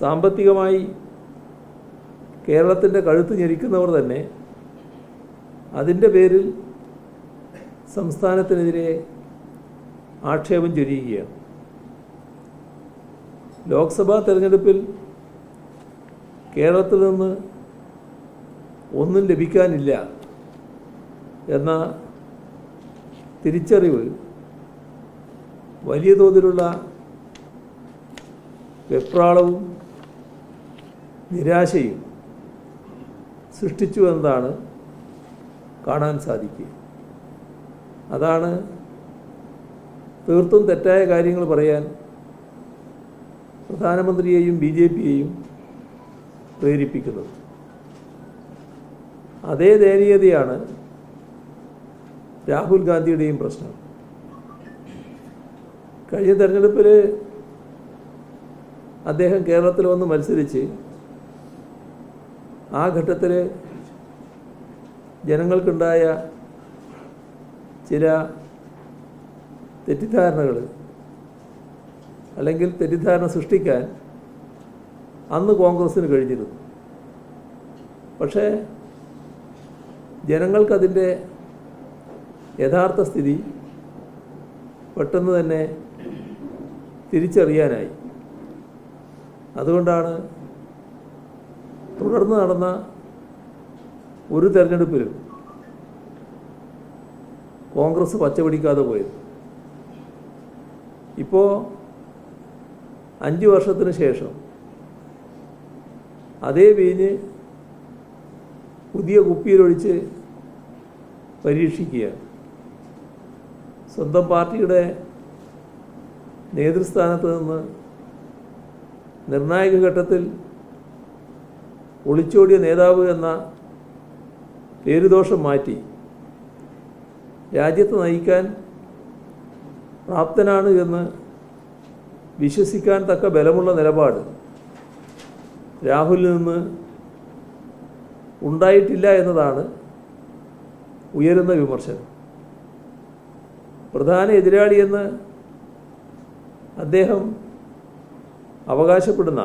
സാമ്പത്തികമായി കേരളത്തിന്റെ കഴുത്ത് ഞെരിക്കുന്നവർ തന്നെ അതിന്റെ പേരിൽ സംസ്ഥാനത്തിനെതിരെ ആക്ഷേപം ചൊരിയുകയാണ്. ലോക്സഭാ തെരഞ്ഞെടുപ്പിൽ കേരളത്തിൽ നിന്ന് ഒന്നും ലഭിക്കാനില്ല എന്ന തിരിച്ചറിവ് വലിയ തോതിലുള്ള വെപ്രാളവും നിരാശയും സൃഷ്ടിച്ചു എന്നതാണ് കാണാൻ സാധിക്കുക. അതാണ് തീർത്തും തെറ്റായ കാര്യങ്ങൾ പറയാൻ പ്രധാനമന്ത്രിയെയും ബി ജെ പിയെയും പ്രേരിപ്പിക്കുന്നത്. അതേ ദയനീയതയാണ് രാഹുൽ ഗാന്ധിയുടെയും പ്രശ്നം. കഴിഞ്ഞ തെരഞ്ഞെടുപ്പിൽ അദ്ദേഹം കേരളത്തിൽ വന്ന് മത്സരിച്ച് ആ ഘട്ടത്തിൽ ജനങ്ങൾക്കുണ്ടായ ചില തെറ്റിദ്ധാരണകൾ അല്ലെങ്കിൽ തെറ്റിദ്ധാരണ സൃഷ്ടിക്കാൻ അന്ന് കോൺഗ്രസ്സിന് കഴിഞ്ഞിരുന്നു. പക്ഷേ ജനങ്ങൾക്കതിന്റെ യഥാർത്ഥ സ്ഥിതി പെട്ടെന്ന് തന്നെ തിരിച്ചറിയാനായി. അതുകൊണ്ടാണ് തുടർന്ന് നടന്ന ഒരു തെരഞ്ഞെടുപ്പിലും കോൺഗ്രസ് പച്ചപിടിക്കാതെ പോയത്. ഇപ്പോൾ അഞ്ച് വർഷത്തിന് ശേഷം അതേ വീഞ്ഞ് പുതിയ കുപ്പിയിലൊഴിച്ച് പരീക്ഷിക്കുക. സ്വന്തം പാർട്ടിയുടെ നേതൃസ്ഥാനത്ത് നിന്ന് നിർണായക ഘട്ടത്തിൽ ഒളിച്ചോടിയ നേതാവ് എന്ന പേരുദോഷം മാറ്റി രാജ്യത്തെ നയിക്കാൻ പ്രാപ്തനാണ് എന്ന് വിശ്വസിക്കാൻ തക്ക ബലമുള്ള നിലപാട് രാഹുലിൽ നിന്ന് ഉണ്ടായിട്ടില്ല എന്നതാണ് ഉയരുന്ന വിമർശനം. പ്രധാന എതിരാളിയെന്ന് അദ്ദേഹം അവകാശപ്പെടുന്ന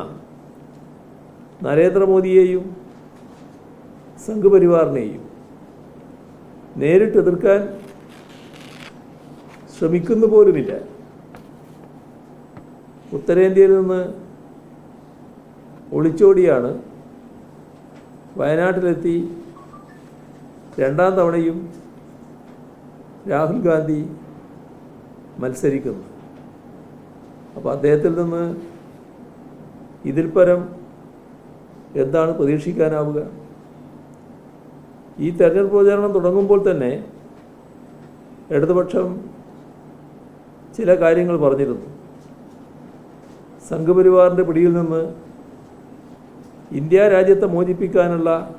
നരേന്ദ്രമോദിയെയും സംഘപരിവാറിനെയും നേരിട്ട് എതിർക്കാൻ ശ്രമിക്കുന്നു പോലുമില്ല. ഉത്തരേന്ത്യയിൽ നിന്ന് ഒളിച്ചോടിയാണ് വയനാട്ടിലെത്തി രണ്ടാം തവണയും രാഹുൽ ഗാന്ധി മത്സരിക്കുന്നു അപ്പോൾ അദ്ദേഹത്തിൽ നിന്ന് ഇതിൽ പരം എന്താണ് പ്രതീക്ഷിക്കാനാവുക? ഈ തെരഞ്ഞെടുപ്പ് പ്രചാരണം തുടങ്ങുമ്പോൾ തന്നെ ഇടതുപക്ഷം ചില കാര്യങ്ങൾ പറഞ്ഞിരുന്നു. സംഘപരിവാറിന്റെ പിടിയിൽ നിന്ന് ഇന്ത്യ രാജ്യത്തെ മോചിപ്പിക്കാനുള്ള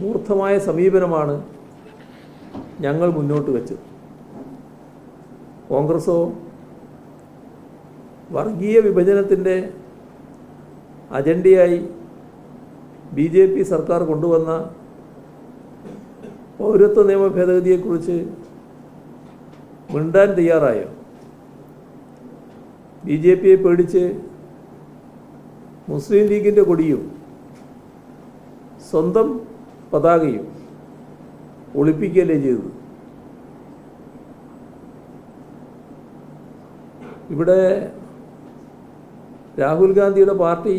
മൂർത്തമായ സമീപനമാണ് ഞങ്ങൾ മുന്നോട്ട് വെച്ചത്. കോൺഗ്രസോ വർഗീയ വിഭജനത്തിന്റെ അജണ്ടയായി ബി ജെ പി സർക്കാർ കൊണ്ടുവന്ന പൗരത്വ നിയമ ഭേദഗതിയെക്കുറിച്ച് മിണ്ടാൻ തയ്യാറായോ? ബി ജെ പിയെ പേടിച്ച് മുസ്ലിം ലീഗിന്റെ കൊടിയും സ്വന്തം പതാകയും ഒളിപ്പിക്കുകയല്ലേ ചെയ്തത്? ഇവിടെ രാഹുൽ ഗാന്ധിയുടെ പാർട്ടി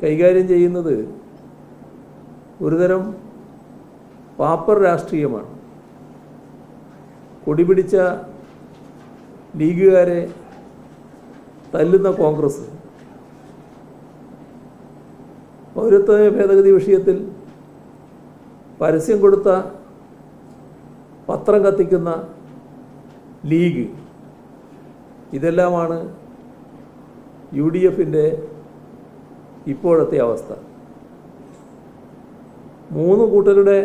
കൈകാര്യം ചെയ്യുന്നത് ഒരുതരം പാപ്പർ രാഷ്ട്രീയമാണ്. കൊടിപിടിച്ച ലീഗുകാരെ തല്ലുന്ന കോൺഗ്രസ്. പൗരത്വ ഭേദഗതി വിഷയത്തിൽ പരസ്യം കൊടുത്ത പത്രം കത്തിക്കുന്ന ലീഗ്. ഇതെല്ലാമാണ് യു ഡി എഫിന്റെ ഇപ്പോഴത്തെ അവസ്ഥ. മൂന്ന് കൂട്ടരുടെ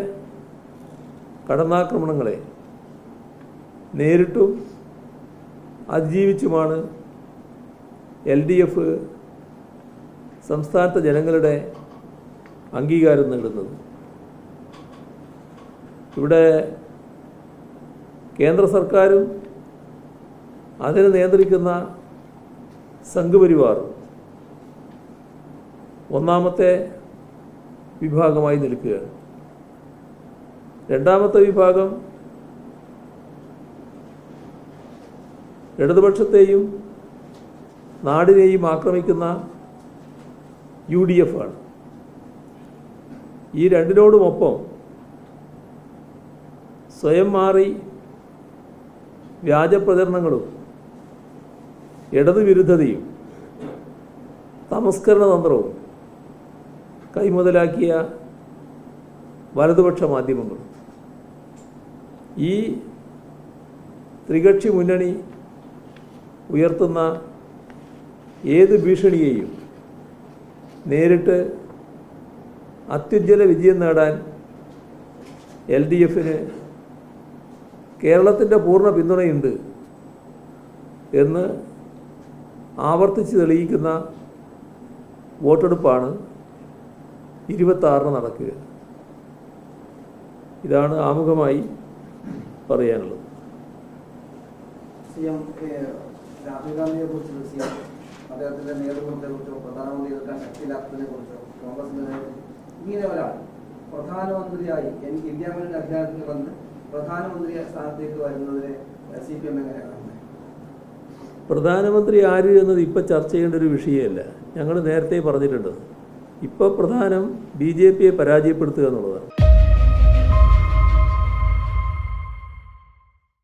കടന്നാക്രമണങ്ങളെ നേരിട്ടും അതിജീവിച്ചുമാണ് എൽ ഡി എഫ് സംസ്ഥാനത്തെ ജനങ്ങളുടെ അംഗീകാരം നേടുന്നത്. ഇവിടെ കേന്ദ്ര സർക്കാരും അതിനെ നിയന്ത്രിക്കുന്ന സംഘപരിവാറും ഒന്നാമത്തെ വിഭാഗമായി നിൽക്കുകയാണ് രണ്ടാമത്തെ വിഭാഗം ഇടതുപക്ഷത്തെയും നാടിനെയും ആക്രമിക്കുന്ന യു ഡി എഫ് ആണ്. ഈ രണ്ടിനോടുമൊപ്പം സ്വയം മാറി വ്യാജപ്രചരണങ്ങളും ഇടതുവിരുദ്ധതയും തമസ്കരണ തന്ത്രവും കൈമുതലാക്കിയ വലതുപക്ഷ മാധ്യമങ്ങളും ഈ ത്രികക്ഷി മുന്നണി ഉയർത്തുന്ന ഏത് ഭീഷണിയെയും നേരിട്ട് അത്യുജ്വല വിജയം നേടാൻ എൽ ഡി എഫിന് കേരളത്തിന്റെ പൂർണ പിന്തുണയുണ്ട് എന്ന് ആവർത്തിച്ച് തെളിയിക്കുന്ന വോട്ടെടുപ്പാണ് ഇരുപത്താറിന് നടക്കുക. ഇതാണ് ആമുഖമായി പറയാനുള്ളത്. സി എം രാഹുൽ ഗാന്ധിയെ കുറിച്ച് പ്രധാനമന്ത്രിയായി എനിക്ക് ഇന്ത്യ അധികാരത്തിൽ വന്ന് പ്രധാനമന്ത്രി സ്ഥാനത്തേക്ക് വരുന്നതിനെ സി പി എം എങ്ങനെ കാണുന്നത് പ്രധാനമന്ത്രി ആര് എന്നത് ഇപ്പോൾ ചർച്ച ചെയ്യേണ്ട ഒരു വിഷയമല്ല ഞങ്ങൾ നേരത്തെ പറഞ്ഞിട്ടുണ്ട്. ഇപ്പോൾ പ്രധാനം ബി ജെ പിയെ പരാജയപ്പെടുത്തുക എന്നുള്ളതാണ്.